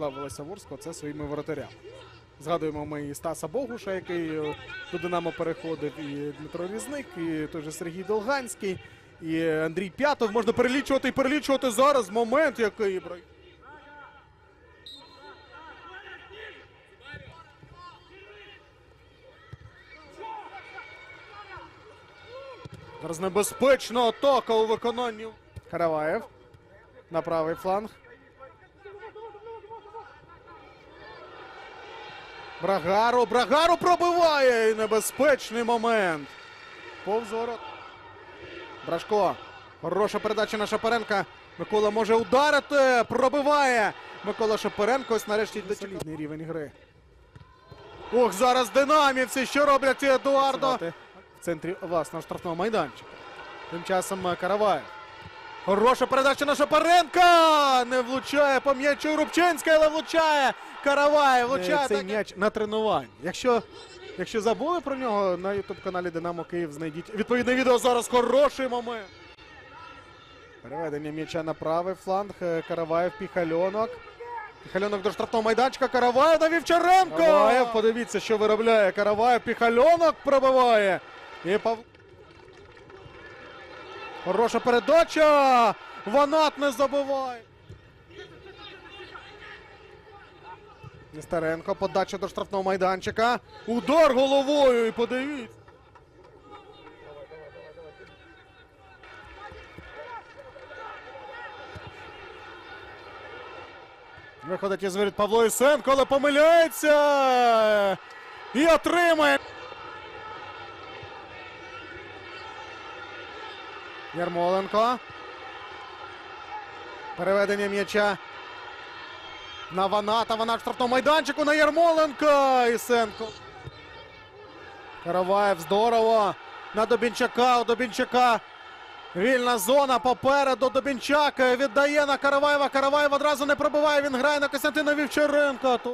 славилася Ворскла, це своїми воротарями. Згадуємо ми і Стаса Богуша, який е, до Динамо переходив, і Дмитро Різник, і той же Сергій Долганський, і Андрій П'ятов. Можна перелічувати і перелічувати зараз момент, який. Зараз небезпечна атака у виконанні. Караваєв на правий фланг. Брагару, Брагару пробиває і небезпечний момент. Повз. Брашко. Хороша передача на Шапаренка. Микола може ударити. Пробиває. Микола Шапаренко. Ось нарешті дочолітний рівень гри. Ох, зараз динамівці. Що роблять Едуардо? В центрі власного штрафного майданчика. Тим часом е, Караваєв. Хороша передача на Шапаренка! Не влучає по м'ячу Рубчинська, але влучає. Караваєв влучає. Цей м'яч на тренуванні. Якщо, якщо забули про нього, на ютуб-каналі Динамо Київ знайдіть відповідне відео. Зараз хороший момент. Переведення м'яча на правий фланг. Е, Караваєв, Піхальонок. Піхальонок до штрафного майданчика. Караваєв на Вівчаренко. Караваєв, подивіться, що виробляє. Караваєв, Піхальонок пробиває. І Пав... Хороша передача. Ванат не забиває. Нестеренко, подача до штрафного майданчика. Удар головою і подивіться. Виходить із воріт Павло Ісенко, але помиляється. І отримає. Ярмоленко. Переведення м'яча на Ваната. Ванат в штрафному майданчику на Ярмоленка. Ісенко. Караваєв здорово. На Добінчака. У Добінчака. Вільна зона попереду. Добінчак віддає на Караваєва. Караваєв одразу не пробиває. Він грає на Костянтина Вівчаренка.